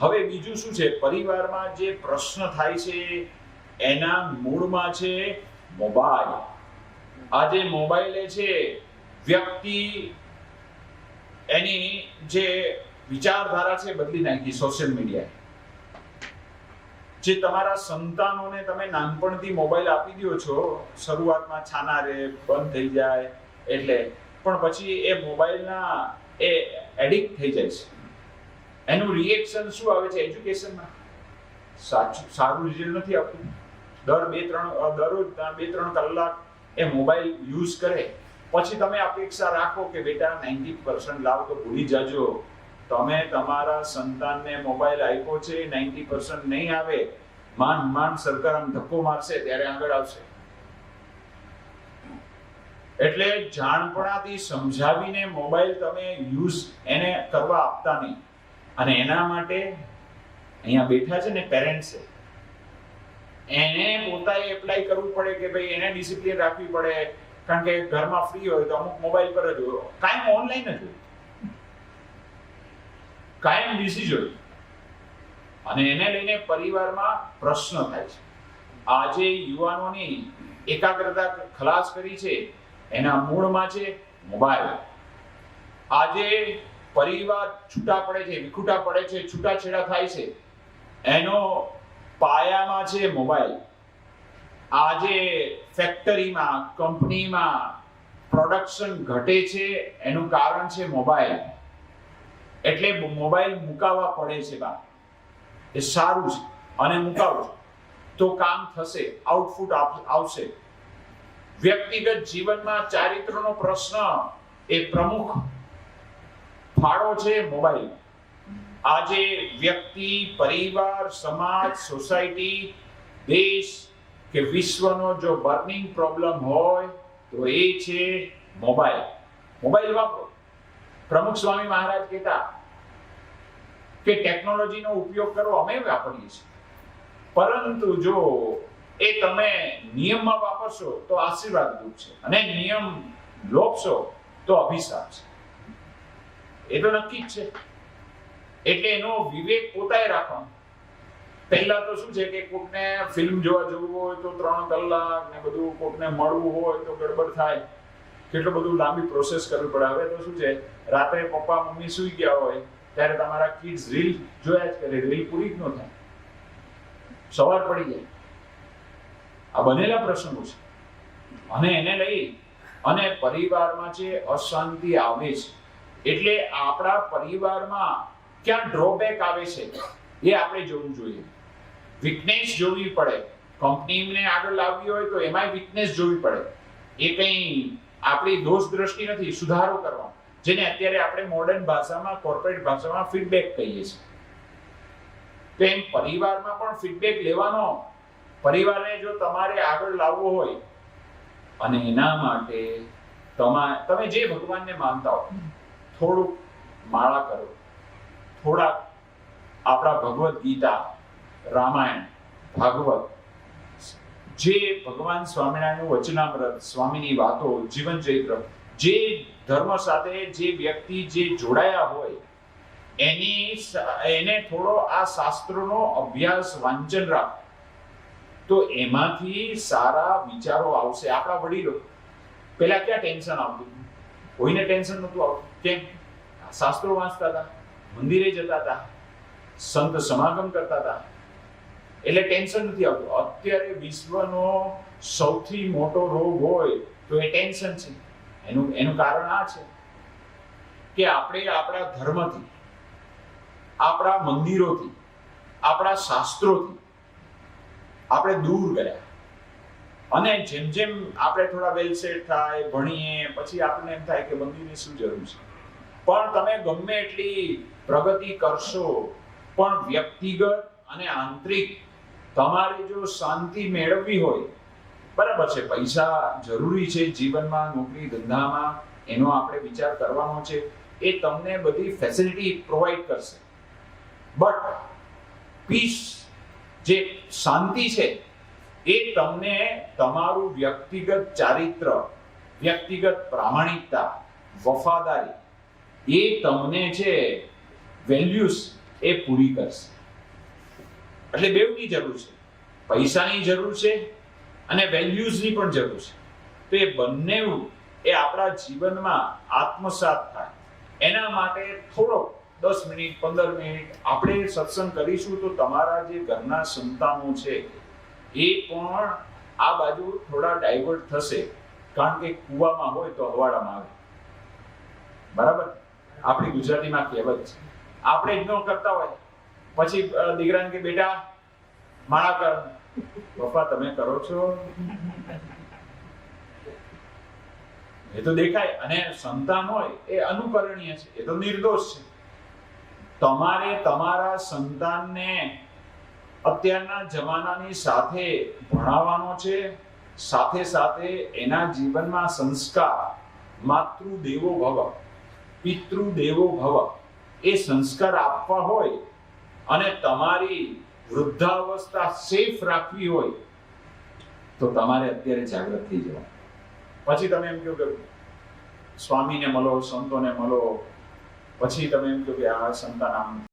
હવે બીજું શું છે? પરિવારમાં જે પ્રશ્ન થાય છે, એના મૂળમાં છે મોબાઈલ. આજે મોબાઈલે છે વ્યક્તિ એની જે વિચારધારા છે બદલી નાખી સોશિયલ મીડિયા જે તમારા સંતાનોને તમે નાનપણથી મોબાઈલ આપી દો છો, શરૂઆતમાં છાના રે, બંધ થઈ જાય, એટલે. પણ પછી એ મોબાઈલના એ એડિક્ટ થઈ જાય છે. એનું રિએક્શન શું આવે છે એજ્યુકેશનમાં સાચું, સારું રિઝલ્ટ નથી આપતું દર બે ત્રણ દરરોજ બે ત્રણ કલાક એ મોબાઈલ યુઝ કરે. પછી તમે અપેક્ષા રાખો કે બેટા નાઇન્ટી પર્સન્ટ લાવ તો ભૂલી જજો. તમે તમારા સંતાનને મોબાઈલ આપ્યો છે નાઇન્ટી પર્સન્ટ નહીં આવે, માન માન સરકાર આમ ધક્કો મારશે, ત્યારે આગળ આવશે. એટલે જાણપણાથી સમજાવીને મોબાઈલ તમે યુઝ એને કરવા આપતા નહીં. અને એના માટે અહીંયા બેઠા છે ને પેરેન્ટ્સ એને પોતાએ એપ્લાય કરવું પડે કે ભાઈ એને ડિસિપ્લિન રાખવી પડે. કારણ કે ઘરમાં ફ્રી હોય તો અમુક મોબાઈલ પર જ હોય. કાયમ ઓનલાઈન જ હોય. કાયમ બિઝી જ હોય. અને એને લઈને પરિવારમાં પ્રશ્ન થાય છે. આજે યુવાનોની એકાગ્રતા ખલાસ કરી છે. એના મૂળમાં છે મોબાઈલ આજે પરિવાર છૂટા પડે છે, વિખૂટા પડે છે, છૂટાછેડા થાય છે. એનો પાયામાં છે મોબાઈલ. આજે ફેક્ટરીમાં, કંપનીમાં પ્રોડક્શન ઘટે છે, એનું કારણ છે મોબાઈલ. એટલે મોબાઈલ મુકાવવા પડે છે બા. એ સારું છે, અને મુકાવો તો કામ થશે, આઉટપુટ આવશે. વ્યક્તિગત જીવનમાં ચારિત્રનો પ્રશ્ન એ પ્રમુખ ફાળો છે મોબાઈલ. આજે વ્યક્તિ, પરિવાર, સમાજ, સોસાયટી, દેશ કે વિશ્વનો જો બર્નિંગ પ્રોબ્લેમ હોય તો એ છે મોબાઈલ. મોબાઈલ વાપરો. પ્રમુખ સ્વામી મહારાજ કહેતા કે ટેકનોલોજીનો ઉપયોગ કરો, અમે વાપરીએ છીએ. પરંતુ જો એ તમે નિયમમાં વાપરશો તો આશીર્વાદ રૂપ છે અને નિયમ લોપશો તો અભિશાપ છે. એ તો નક્કી જ છે. એટલે એનો વિવેક પોતાએ રાખવાનો. પહેલા તો શું છે કે કોકને ફિલ્મ જોવા જવું હોય તો ત્રણ કલાક ને બધું કોકને મળવું હોય તો ગડબડ થાય. કેટલું બધું લાંબી પ્રોસેસ કરવી પડે. હવે તો શું છે, રાત્રે પપ્પા, મમ્મી સૂઈ ગયા હોય, ત્યારે તમારા કિડ્સ રીલ જોયા જ કરે. રીલ પૂરી જ ન થાય. સવાર પડી જાય. આ બનેલા પ્રસંગો છે. અને એને લઈ અને પરિવારમાં જે અશાંતિ આવે છે એટલે આપણા પરિવારમાં ક્યાં ડ્રોબેક આવે છે એ આપણે જોવું જોઈએ. વીકનેસ જોવી પડે. કંપનીને આગળ લાવવી હોય તો એમાંય વીકનેસ જોવી પડે. એ કંઈ આપણી દોષ દ્રષ્ટિ નથી, સુધારો કરવા. જેને અત્યારે આપણે મોડર્ન ભાષામાં કોર્પોરેટ ભાષામાં ફીડબેક કહીએ છીએ. તો એમ પરિવારમાં પણ ફીડબેક લેવાનો, પરિવારને જો તમારે આગળ લાવવો હોય, અને એના માટે તમા જે ભગવાનને માનતા હો થોડુંક માળા કરો. થોડાક આપણા ભગવદ્ ગીતા, રામાયણ, ભાગવત, જે ભગવાન સ્વામિનારાયણનું વચનામૃત, સ્વામીની વાતો, જીવન ચરિત્ર, જે ધર્મ સાથે જે વ્યક્તિ જે જોડાયા હોય, એની એને થોડો આ શાસ્ત્રોનો અભ્યાસ, વાંચન રાખ. તો એમાંથી સારા વિચારો આવશે. આપણા વડીલો પેલા ક્યાં ટેન્શન આવતું? કોઈને ટેન્શન નહોતું આવતું. કેમ? શાસ્ત્રો વાંચતા હતા, મંદિરે જતા હતા, સંત સમાગમ કરતા હતા. એટલે ટેન્શન નથી આવતું. અત્યારે વિશ્વનો સૌથી મોટો રોગ હોય તો એ ટેન્શન છે. એનું એનું કારણ આ છે કે આપણે આપણા ધર્મથી, આપણા મંદિરોથી, આપણા શાસ્ત્રોથી આપણે દૂર ગયા. અને જેમ જેમ આપણે થોડા વેલ સેટ થાય, ભણીએ, પછી આપણને એમ થાય કે મંદિરની શું જરૂર છે? પણ તમે ગમે એટલી પ્રગતિ કરશો, પણ વ્યક્તિગત અને આંતરિક તમારે જો શાંતિ મેળવવી હોય, બરાબર છે, પૈસા જરૂરી છે જીવનમાં, નોકરી ધંધામાં, એનો આપણે વિચાર કરવાનો છે, એ તમને બધી ફેસિલિટી પ્રોવાઈડ કરશે. બટ પીસ જે શાંતિ છે એ તમને તમારું વ્યક્તિગત ચારિત્ર, વ્યક્તિગત પ્રામાણિકતા, વફાદારી, એ તમને છે વેલ્યુઝ એ પૂરી કરશે. એટલે બેવની જરૂર છે, પૈસાની જરૂર છે અને વેલ્યુઝની પણ જરૂર છે. તો એ બંને એ આપણા જીવનમાં આત્મસાત થાય. એના માટે થોડો દસ મિનિટ, પંદર મિનિટ આપણે સત્સંગ કરીશું તો તમારા જે ઘરના સંતાનો છે એ પણ આ બાજુ થોડા ડાયવર્ટ થશે. કારણ કે કૂવામાં હોય તો હવાડામાં આવે. બરાબર? આપણી ગુજરાતીમાં કહેવત છે. આપણે ઇગ્નોર કરતા હોય. પછી દીકરાને કે, બેટા, માળા કર. પપ્પા, તમે કરો છો? એ તો દેખાય. અને સંતાન હોય એ અનુકરણીય છે. એ તો નિર્દોષ છે. તમારે તમારા સંતાનને અત્યારના જમાનાની સાથે ભણાવવાનો છે. સાથે સાથે એના જીવનમાં સંસ્કાર માતૃ દેવો ભવ પિતૃ દેવો ભવ, એ સંસ્કાર આપવા હોય અને તમારી વૃદ્ધાવસ્થા સેફ રાખવી હોય, તો તમારે અત્યારે જાગૃત થઈ જવા પછી તમે એમ કહો કે સ્વામીને મળો, સંતોને મળો, પછી તમે એમ કહો કે આ સંતાન આમ